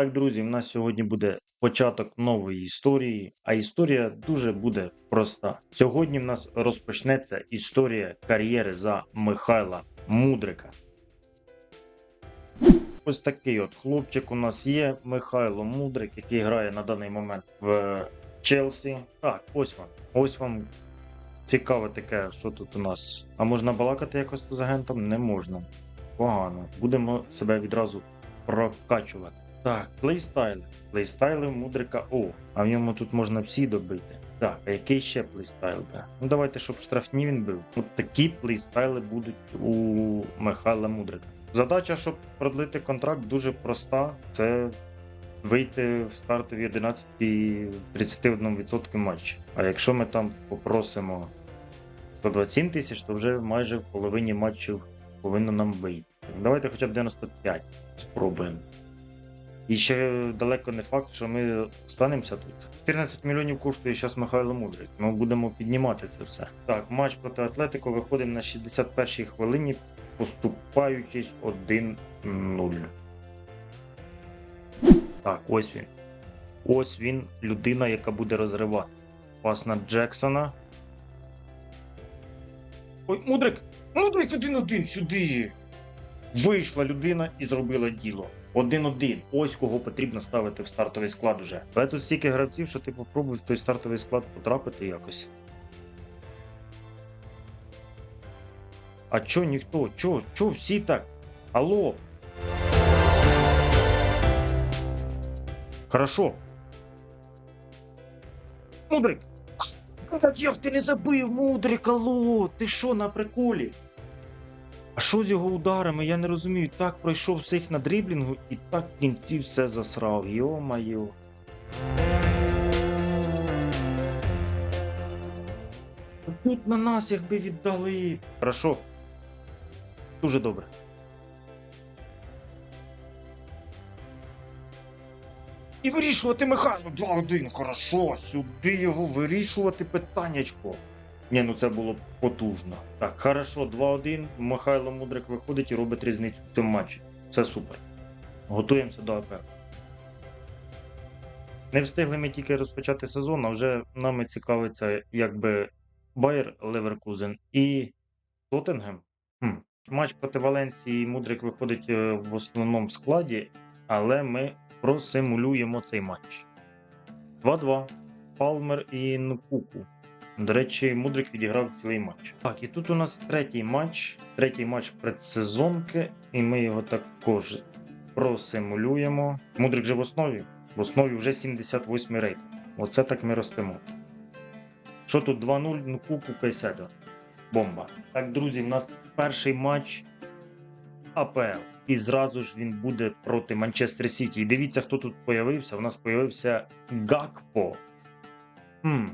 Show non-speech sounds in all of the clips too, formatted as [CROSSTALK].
Так, друзі, в нас сьогодні буде початок нової історії, а історія дуже буде проста. Сьогодні в нас розпочнеться історія кар'єри за Михайла Мудрика. Ось такий от хлопчик у нас є Михайло Мудрик, який грає на даний момент в Челсі. Так, ось вам. Ось вам цікаве таке, що тут у нас. А можна балакати якось з агентом? Не можна. Погано. Будемо себе відразу прокачувати. Так, плейстайли. Плейстайли Мудрика О. А в ньому тут можна всі добити. Так, а який ще плейстайл? Да? Ну давайте, щоб штрафні він був. От такі плейстайли будуть у Михайла Мудрика. Задача, щоб продлити контракт, дуже проста. Це вийти в стартові 11 і 31% матчі. А якщо ми там попросимо 127 тисяч, то вже майже в половині матчів повинно нам вийти. Давайте хоча б 95 спробуємо. І ще далеко не факт, що ми станемося тут. 14 мільйонів коштує зараз Михайло Мудрик. Ми будемо піднімати це все. Так, матч проти Атлетико виходимо на 61-й хвилині, поступаючись 1-0. Так, ось він. Ось він, людина, яка буде розривати. Пас на Джексона. Ой, Мудрик! Мудрик один-один сюди! Вийшла людина і зробила діло. Один-один. Ось кого потрібно ставити в стартовий склад уже. Але тут стільки гравців, що ти попробуй в той стартовий склад потрапити якось. А чо ніхто? Чо? Чо всі так? Алло? Хорошо. Мудрик! Як ти не забив, Мудрик, алло? Ти що на приколі? А що з його ударами? Я не розумію. Так пройшов всіх на дріблінгу і так в кінці все засрав. Йо-майо. Тут на нас якби віддали. Хорошо. Дуже добре. І вирішувати Михайло 2-1. Хорошо, сюди його вирішувати питаннячко. Ні, ну це було потужно. Так, хорошо, 2-1. Михайло Мудрик виходить і робить різницю в цьому матчі. Все супер. Готуємося до АПЛ. Не встигли ми тільки розпочати сезон, а вже нами цікавиться якби Байер Леверкузен і Тоттенгем. Хм. Матч проти Валенції Мудрик виходить е, в основному складі, але ми просимулюємо цей матч. 2-2. Палмер і Нкуку. До речі, Мудрик відіграв цілий матч. Так, і тут у нас третій матч, третій матч предсезонки, і ми його також просимулюємо. Мудрик же в основі. В основі вже 78 рейтинг. Оце так ми ростемо. Що тут 2-0, ну куку Кайседо. Бомба. Так, друзі, в нас перший матч АПЛ. І зразу ж він буде проти Манчестер Сіті. І дивіться, хто тут появився. У нас появився Гакпо. Хм,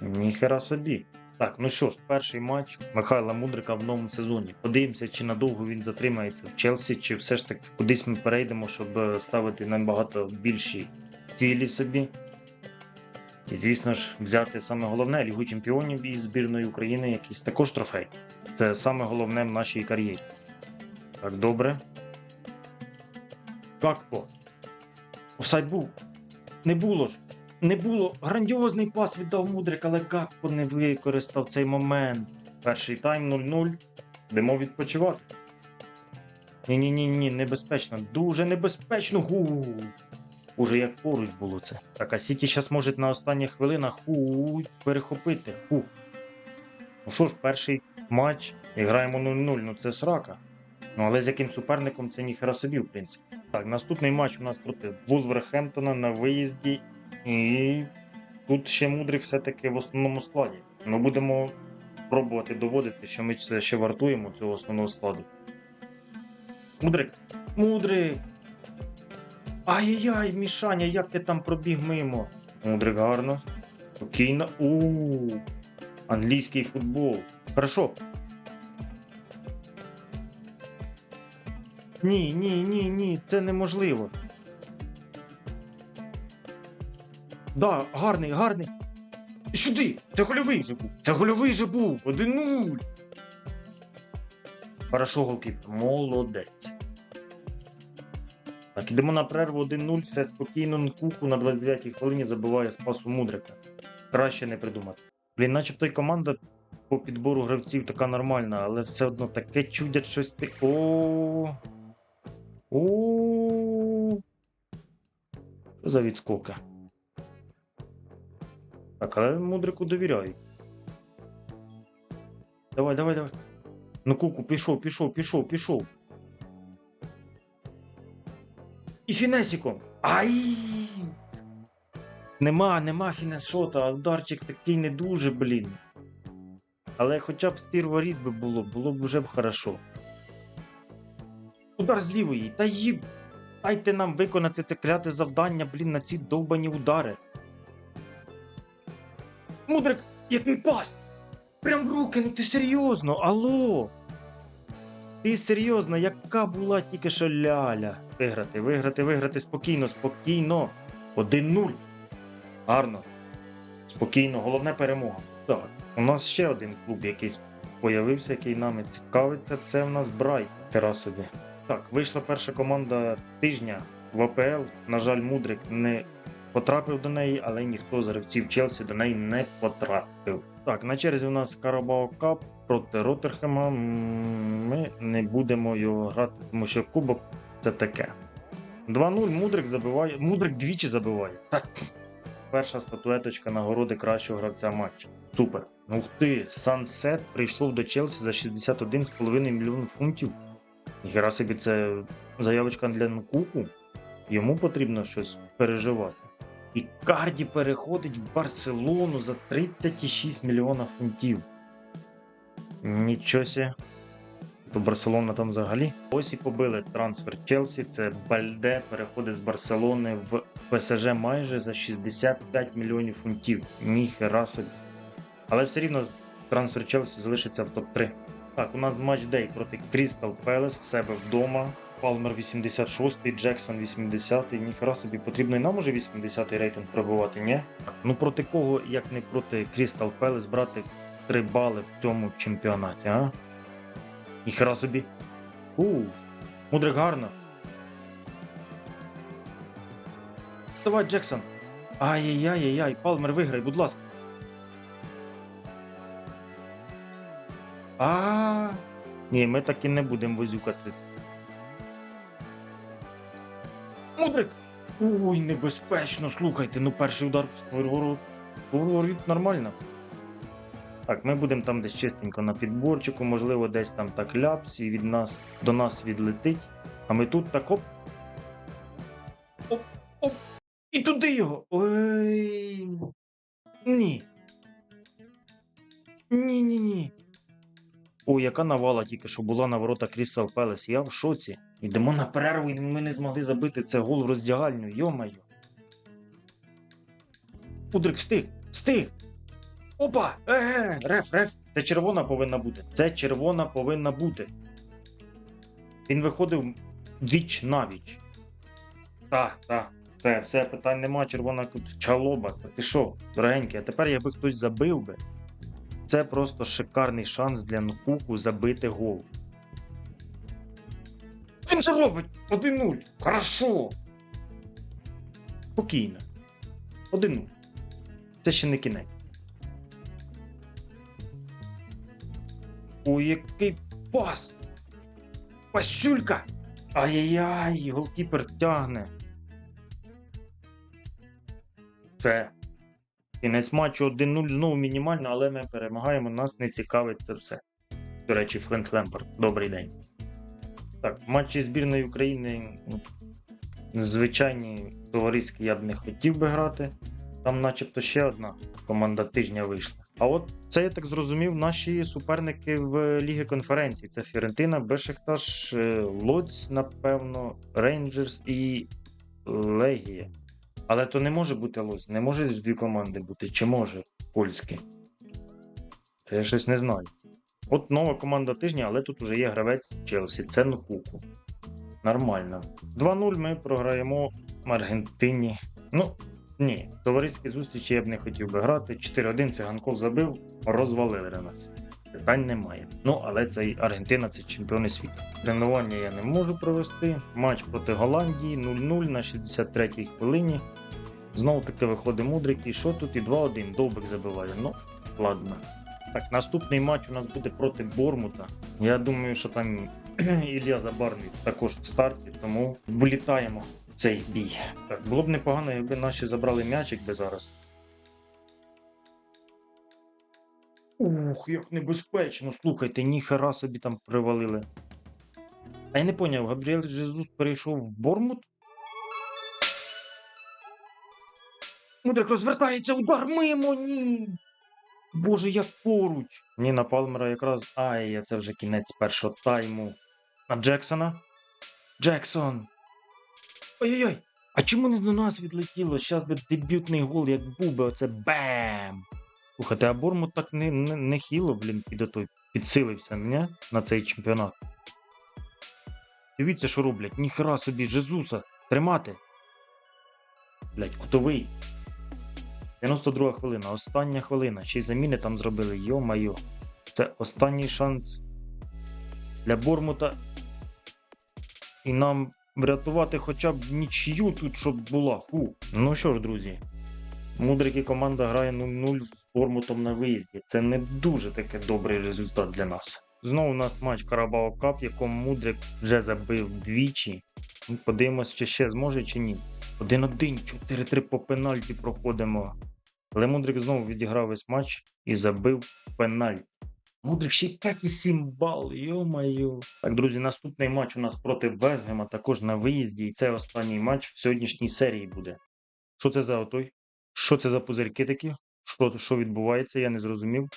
ніхера собі. Так, ну що ж, перший матч Михайла Мудрика в новому сезоні. Подивимося, чи надовго він затримається в Челсі, чи все ж таки кудись ми перейдемо, щоб е, ставити набагато більші цілі собі. І, звісно ж, взяти саме головне Лігу Чемпіонів із збірної України, якийсь також трофей. Це саме головне в нашій кар'єрі. Так, добре. Какпо. Офсайд був. Не було ж. Не було. Грандіозний пас віддав Мудрик, але Гакпо не використав цей момент. Перший тайм 0-0. Йдемо відпочивати. Ні-ні-ні, ні, небезпечно. Дуже небезпечно. Гу. Уже як поруч було це. Так, а Сіті зараз може на останніх хвилинах ху перехопити. Ху. Ну що ж, перший матч і граємо 0-0. Ну це срака. Ну але з яким суперником це ніхера собі, в принципі. Так, наступний матч у нас проти Вулверхемптона на виїзді. І тут ще мудрик все-таки в основному складі. Ми будемо пробувати доводити, що ми це ще вартуємо цього основного складу. Мудрик! Мудрик! Ай-яй-яй, Мішаня, як ти там пробіг мимо? Мудрик гарно. Спокійно. у Англійський футбол. Хорошо. Ні, ні, ні, ні, це неможливо. Да, гарний, гарний. Сюди! Це гольовий же був! Це гольовий же був! 1-0! Хорошо, голкіпер. Молодець. Так, ідемо на перерву 1-0, все спокійно, Нкуку на 29-й хвилині забиває спасу Мудрика. Краще не придумати. Блін, начебто й команда по підбору гравців така нормальна, але все одно таке чудять щось ти. О. О. Що за відскоки? Так, але Мудрику довіряють. Давай, давай, давай. Ну, куку, пішов, пішов, пішов, пішов. І фінесіком. Ай! Нема, нема фінес-шота, ударчик такий не дуже, блін. Але хоча б стір воріт би було, було б вже б хорошо. Удар з лівої, та їб. Дайте нам виконати це кляте завдання, блін, на ці довбані удари. Мудрик, який пас! Прям в руки, ну ти серйозно, алло. Ти серйозно, яка була тільки що ляля? Виграти, виграти, виграти спокійно, спокійно. 1-0. Гарно. Спокійно, головне перемога. Так, у нас ще один клуб якийсь появився, який нами цікавиться. Це в нас Брайт. Кера. Так, вийшла перша команда тижня в АПЛ. На жаль, Мудрик не потрапив до неї, але ніхто з гравців Челсі до неї не потрапив. Так, на черзі у нас Карабао Кап проти Роттерхема. Ми не будемо його грати, тому що кубок це таке. 2-0 Мудрик забиває. Мудрик двічі забиває. Так. Перша статуеточка нагороди кращого гравця матчу. Супер. Ух ти, Сансет прийшов до Челсі за 61,5 мільйон фунтів. Ніхера собі це заявочка для Нкуку. Йому потрібно щось переживати. І Карді переходить в Барселону за 36 мільйона фунтів. Нічого сі. То Барселона там взагалі. Ось і побили трансфер Челсі. Це Бальде переходить з Барселони в ПСЖ майже за 65 мільйонів фунтів. Ніхера собі. Але все рівно трансфер Челсі залишиться в топ-3. Так, у нас матчдей проти Крістал Пелес в себе вдома. Палмер 86, Джексон 80, ніхера собі потрібно і нам уже 80-й рейтинг пробувати, ні? Ну проти кого, як не проти Крістал Пелес, брати 3 бали в цьому чемпіонаті, а? Ніхера собі. У, Мудрик гарно. Давай, Джексон. Ай-яй-яй-яй, Палмер виграй, будь ласка. А. Ні, ми так і не будемо визюкати. Ой, небезпечно, слухайте, ну перший удар в. Ворот нормально. Так, ми будемо там десь чистенько на підборчику, можливо, десь там так ляпс і від нас до нас відлетить. А ми тут так оп. Оп, оп. І туди його. Ой. Ні. Ні, ні, ні. О, яка навала тільки що була на ворота Крістал Пелес. Я в шоці. Йдемо на перерву, і ми не змогли забити це гол в роздягальню. Йомаю. Удрик встиг! Встиг! Опа! Е, реф, реф! Це червона повинна бути. Це червона повинна бути. Він виходив віч на віч. Так, так. Це все питань нема, червона тут чалоба. Та ти що, дорогенький, а тепер якби хтось забив би. Це просто шикарний шанс для Нкуку забити гол. Він це робить! 1-0. Хорошо. Спокійно. 1-0. Це ще не кінець. Ой, який пас! Пасюлька! Ай-яй-яй, голкіпер тягне. Це. Кінець матчу 1-0 знову мінімально, але ми перемагаємо, нас не цікавить це все. До речі, Френк Лемпард, добрий день. Так, матчі збірної України ну, звичайні товариські я б не хотів би грати. Там, начебто, ще одна команда тижня вийшла. А от це я так зрозумів, наші суперники в Лігі конференції. Це Фіорентина, Бешикташ, е, Лоць, напевно, Рейнджерс і Легія. Але то не може бути Лоць, не може дві команди бути, чи може польські. Це я щось не знаю. От нова команда тижня, але тут уже є гравець Челсі, це Нкуку. Нормально. 2-0 ми програємо Аргентині. Ну, ні, товариські зустрічі я б не хотів би грати. 4-1 циганков забив, розвалили нас. питань немає. Ну, але це й Аргентина, це чемпіони світу. Тренування я не можу провести. Матч проти Голландії 0-0 на 63-й хвилині. Знову таки виходить мудрик, і що тут і 2-1. Довбик забиває. Ну, ладно. Так, наступний матч у нас буде проти Бормута. Я думаю, що там [CLEARS THROAT] Ілля Забарний також в старті, тому влітаємо в цей бій. Так, було б непогано, якби наші забрали м'ячик би зараз. Ух, як небезпечно. Слухайте, ніхера собі там привалили. А я не поняв, Габріель Жезус перейшов в Бормут? Мудрик розвертається, удар мимо, ні. Боже, як поруч. Ні, на Палмера якраз. Ай, це вже кінець першого тайму. На Джексона. Джексон. Ой-ой-ой. А чому не до нас відлетіло? Щас би дебютний гол, як був би, оце бем. Слухайте, а Бормут так не, не, не хіло, блін, під той підсилився, не? На цей чемпіонат. Дивіться, що роблять. Ніхера собі, Жезуса. Тримати. Блять, кутовий. 92 хвилина, остання хвилина. Ще й заміни там зробили. Йо-майо. Це останній шанс для Бормута. І нам врятувати хоча б нічию тут, щоб була. Фу. Ну що ж, друзі. Мудрик і команда грає 0-0 з Бормутом на виїзді. Це не дуже таки добрий результат для нас. Знову у нас матч Карабао Кап, в якому Мудрик вже забив двічі. Подивимось, чи ще зможе, чи ні. 1-1, 4-3 по пенальті проходимо. Але Мудрик знову відіграв весь матч і забив пенальті. Мудрик ще й 5,7 бал, йо-моє. Так, друзі, наступний матч у нас проти Везгема, також на виїзді. І це останній матч в сьогоднішній серії буде. Що це за отой? Що це за пузирки такі? Що, що відбувається, я не зрозумів.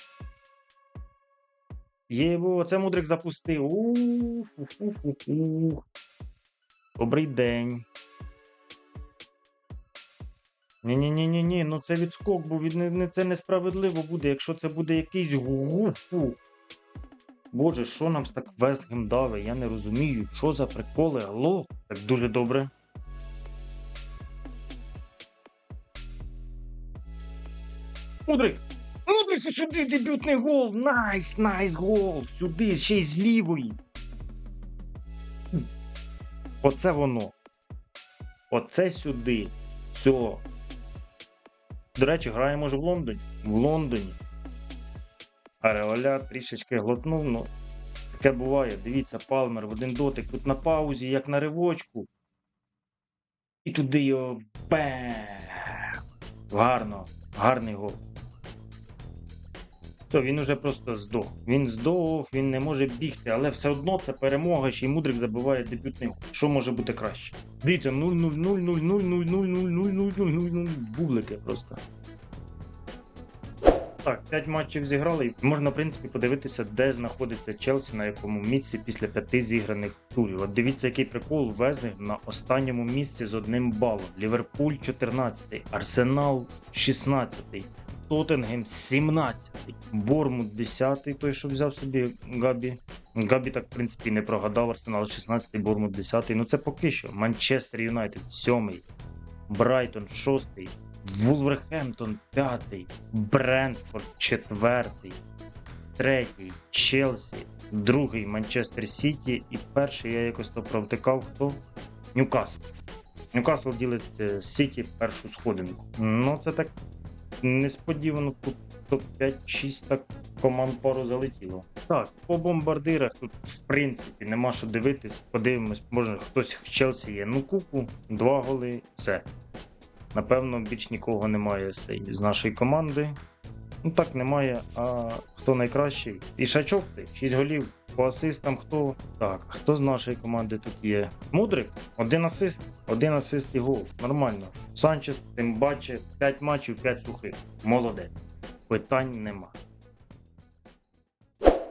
Єбо, це Мудрик запустив. У-ху-ху-ху. Добрий день. Ні-ні-ні, ні, ну це відскок був, від це несправедливо буде, якщо це буде якийсь гуфу. Боже, що нам так Вестгем дави? Я не розумію, що за приколи, алло? Так дуже добре. Мудрик! Мудрик, сюди дебютний гол! Найс, найс гол! Сюди, ще й з лівої. Оце воно. Оце сюди. Все. До речі, граємо ж в Лондоні. В Лондоні. Ареоля трішечки глотнув, ну. Таке буває. Дивіться, Палмер в один дотик. Тут на паузі, як на ривочку. І туди його бем. Гарно. Гарний гол. То він уже просто здох. Він здох, він не може бігти, але все одно це перемога, ще й мудрик забиває дебютний гол. Що може бути краще? Дивіться, 0-0-0-0-0-0-0-0-0-0-0-0-0. Бублики просто. Так, 5 матчів зіграли, і можна, в принципі, подивитися, де знаходиться Челсі, на якому місці після п'яти зіграних турів. От дивіться, який прикол везли на останньому місці з одним балом. Ліверпуль 14, Арсенал 16, Тоттенгем 17, Бормут 10, той, що взяв собі Габі. Габі так, в принципі, не прогадав. Арсенал 16, Бормут 10. Ну це поки що. Манчестер Юнайтед 7, Брайтон 6, Вулверхемптон 5, Брентфорд 4, 3, Челсі, другий Манчестер Сіті і перший я якось то провтикав хто? Ньюкасл. Ньюкасл ділить е, Сіті першу сходинку. Ну це так несподівано тут топ-5-6 так команд пару залетіло. Так, по бомбардирах тут в принципі нема що дивитись. Подивимось, може хтось в Челсі є. Ну, куку, два голи, все. Напевно, більш нікого немає з нашої команди. Ну так немає. А хто найкращий? Ішачок цей, 6 голів. По асистам хто? Так, хто з нашої команди тут є? Мудрик, один асист, один асист і гол. Нормально. Санчес, тим баче, 5 матчів, 5 сухих. Молодець. Питань нема.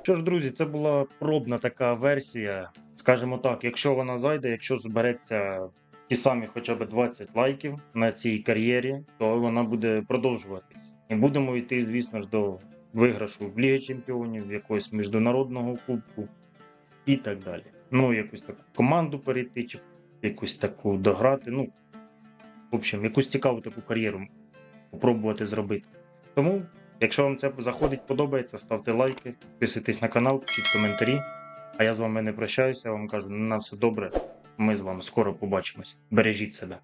Що ж, друзі, це була пробна така версія. Скажімо так, якщо вона зайде, якщо збереться ті самі хоча б 20 лайків на цій кар'єрі, то вона буде продовжуватись. І будемо йти, звісно ж, до виграшу в Лігі Чемпіонів, якогось міжнародного кубку і так далі. Ну, якусь таку команду перейти, чи якусь таку дограти. Ну, в общем, якусь цікаву таку кар'єру попробувати зробити. Тому Якщо вам це заходить, подобається, ставте лайки, підписуйтесь на канал, пишіть коментарі. А я з вами не прощаюся, я вам кажу, на все добре. Ми з вами скоро побачимось. Бережіть себе.